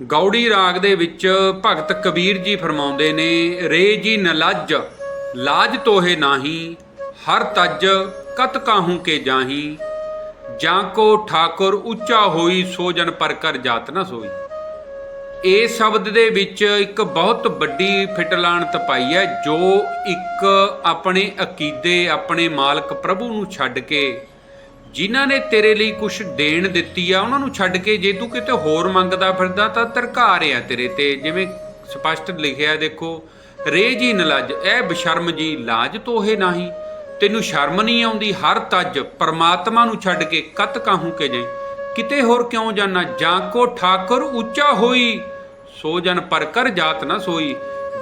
ਗੌੜੀ ਰਾਗ ਦੇ ਵਿੱਚ ਭਗਤ ਕਬੀਰ ਜੀ ਫਰਮਾਉਂਦੇ ਨੇ, ਰੇ ਜੀ ਨ ਲਾਜ ਤੋਹੇ ਨਾਹੀ, ਹਰ ਤਜ ਕਤ ਕਾਹੂ ਕੇ ਜਾਹੀ, ਜਾਂ ਕੋ ਠਾਕੁਰ ਉੱਚਾ ਹੋਈ ਸੋ ਜਨ ਪਰ ਕਰ ਜਾਤ ਨਾ ਸੋਈ। ਇਹ ਸ਼ਬਦ ਦੇ ਵਿੱਚ ਇੱਕ ਬਹੁਤ ਵੱਡੀ ਫਿਟਲਾਣ ਤਪਾਈ ਹੈ, ਜੋ ਇੱਕ ਆਪਣੇ ਅਕੀਦੇ, ਆਪਣੇ ਮਾਲਕ ਪ੍ਰਭੂ ਨੂੰ ਛੱਡ ਕੇ ਜਿਨ੍ਹਾਂ ਨੇ ਤੇਰੇ ਲਈ ਕੁਝ ਦੇਣ ਦਿੱਤੀ ਆ, ਉਹਨਾਂ ਨੂੰ ਛੱਡ ਕੇ ਜੇ ਤੂੰ ਕਿਤੇ ਹੋਰ ਮੰਗਦਾ ਫਿਰਦਾ ਤਾਂ ਧਰਕਾਰ ਆ ਤੇਰੇ ਤੇ। ਜਿਵੇਂ ਸਪਸ਼ਟ ਲਿਖਿਆ ਦੇਖੋ, ਰੇ ਜੀ ਨਲਜ ਇਹ ਬਸ਼ਰਮ ਜੀ, ਲਾਜ ਤੋਹੇ ਨਹੀਂ। ਤੈਨੂੰ ਸ਼ਰਮ ਨਹੀਂ ਆਉਂਦੀ? ਹਰ ਤੱਜ ਪਰਮਾਤਮਾ ਨੂੰ ਛੱਡ ਕੇ ਕਤ ਕਾਹੂ ਕੇ ਜੇ ਕਿਤੇ ਹੋਰ ਕਿਉਂ ਜਾਣਾ ਜਾਂ ਕੋ ਠਾਕੁਰ ਉੱਚਾ ਹੋਈ? ਸੋ ਜਨ ਪਰ ਕਰ ਜਾਤ ਨਾ ਸੋਈ।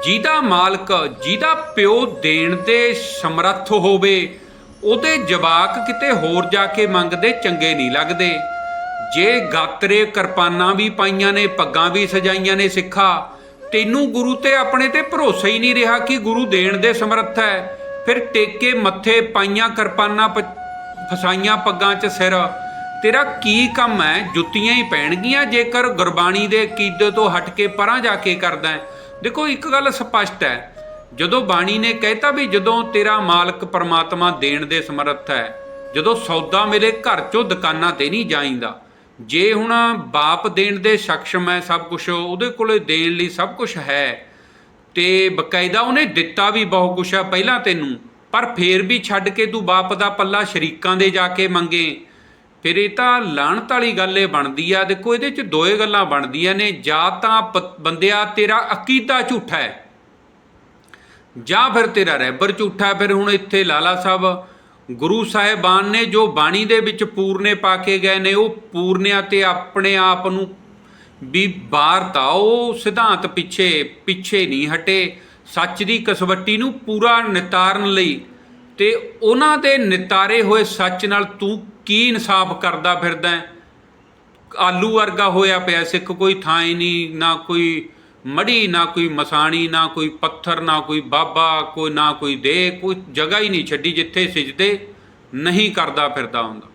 ਜਿਹਦਾ ਮਾਲਕ, ਜਿਹਦਾ ਪਿਓ ਦੇਣ 'ਤੇ ਸਮਰੱਥ ਹੋਵੇ ਉਹਦੇ ਜਵਾਕ ਕਿਤੇ ਹੋਰ ਜਾ ਕੇ ਮੰਗਦੇ, ਚੰਗੇ ਨਹੀਂ ਲੱਗਦੇ। ਜੇ ਗਾਤਰੇ ਕਿਰਪਾਨਾਂ ਵੀ ਪਾਈਆਂ ਨੇ, ਪੱਗਾਂ ਵੀ ਸਜਾਈਆਂ ਨੇ ਸਿੱਖਾ, ਤੈਨੂੰ ਗੁਰੂ ਤੇ ਆਪਣੇ ਤੇ ਭਰੋਸਾ ਹੀ ਨਹੀਂ ਰਿਹਾ ਕਿ ਗੁਰੂ ਦੇਣ ਦੇ ਸਮਰੱਥ ਹੈ। ਫਿਰ ਟੇਕੇ ਮੱਥੇ ਪਾਈਆਂ ਕਿਰਪਾਨਾਂ ਪ- ਫਸਾਈਆਂ ਪੱਗਾਂ 'ਚ ਸਿਰ। ਤੇਰਾ ਕੀ ਕੰਮ ਹੈ? ਜੁੱਤੀਆਂ ਹੀ ਪੈਣਗੀਆਂ ਜੇਕਰ ਗੁਰਬਾਣੀ ਦੇ ਕੀਦੇ ਤੋਂ ਹਟ ਕੇ ਪਰਾਂ ਜਾ ਕੇ ਕਰਦਾ ਦੇਖੋ, ਇੱਕ ਗੱਲ ਸਪਸ਼ਟ ਹੈ। ਜਦੋਂ ਬਾਣੀ ਨੇ ਕਹਿਤਾ ਵੀ ਜਦੋਂ ਤੇਰਾ ਮਾਲਕ ਪਰਮਾਤਮਾ ਦੇਣ ਦੇ ਸਮਰੱਥ ਹੈ, ਜਦੋਂ ਸੌਦਾ ਮੇਰੇ ਘਰ ਚੋਂ ਦੁਕਾਨਾਂ ਤੇ ਨਹੀਂ ਜਾਈਂਦਾ, ਜੇ ਹੁਣ ਬਾਪ ਦੇਣ ਦੇ ਸક્ષਮ ਹੈ ਸਭ ਕੁਝ ਉਹਦੇ ਕੋਲੇ ਦੇਣ ਲਈ ਸਭ ਕੁਝ ਹੈ, ਤੇ ਬਕਾਇਦਾ ਉਹਨੇ ਦਿੱਤਾ ਵੀ ਬਹੁਤ ਕੁਛ ਆ ਪਹਿਲਾਂ ਤੈਨੂੰ, ਪਰ ਫੇਰ ਵੀ ਛੱਡ ਕੇ ਤੂੰ ਬਾਪ ਦਾ ਪੱਲਾ ਸ਼ਰੀਕਾਂ ਦੇ ਜਾ ਕੇ ਮੰਗੇ। ਫਿਰ ਇਹ ਤਾਂ ਲਾਹਣਤ ਵਾਲੀ ਗੱਲ ਇਹ ਬਣਦੀ ਆ, ਦੇਖੋ ਇਹਦੇ ਚ ਦੋਏ ਗੱਲਾਂ ਬਣਦੀਆਂ ਨੇ, ਜਾਂ ਤਾਂ ਪ- ਬੰਦਿਆ ਤੇਰਾ ਅਕੀਦਾ ਝੂਠਾ ਹੈ। ਜਾਂ ਫਿਰ ਤੇਰਾ ਰਹਿਬਰ ਝੂਠਾ, ਫਿਰ ਹੁਣ ਇੱਥੇ ਲਾਲਾ ਸਾਹਿਬ, ਗੁਰੂ ਸਾਹਿਬਾਨ ਨੇ ਜੋ ਬਾਣੀ ਦੇ ਵਿੱਚ ਪੂਰਨੇ ਪਾ ਕੇ ਗਏ ਨੇ, ਉਹ ਪੂਰਨਿਆਂ ਤੇ ਆਪਣੇ ਆਪ ਨੂੰ ਵੀ ਬਾਰਤਾ, ਉਹ ਸਿਧਾਂਤ ਪਿੱਛੇ ਪਿੱਛੇ ਨਹੀਂ ਹਟੇ, ਸੱਚ ਦੀ ਕਸਵੱਟੀ ਨੂੰ ਪੂਰਾ ਨਿਤਾਰਨ ਲਈ ਤੇ ਉਹਨਾਂ ਦੇ ਨਿਤਾਰੇ ਹੋਏ ਸੱਚ ਨਾਲ ਤੂੰ ਕੀ ਇਨਸਾਫ ਕਰਦਾ ਫਿਰਦਾ ਆਲੂ ਵਰਗਾ ਹੋਇਆ ਪਿਆ, ਸਿੱਖ ਕੋਈ ਥਾਂ ਹੀ ਨਹੀਂ, ਨਾ ਕੋਈ ਮੜੀ ਨਾ ਕੋਈ ਮਸਾਣੀ, ਨਾ ਕੋਈ ਪੱਥਰ, ਨਾ ਕੋਈ ਬਾਬਾ, ਕੋਈ ਨਾ ਕੋਈ ਦੇ ਕੋਈ ਜਗ੍ਹਾ ਹੀ ਨਹੀਂ ਛੱਡੀ ਜਿੱਥੇ ਸਿਜਦੇ, ਨਹੀਂ ਕਰਦਾ ਫਿਰਦਾ ਹੁੰਦਾ।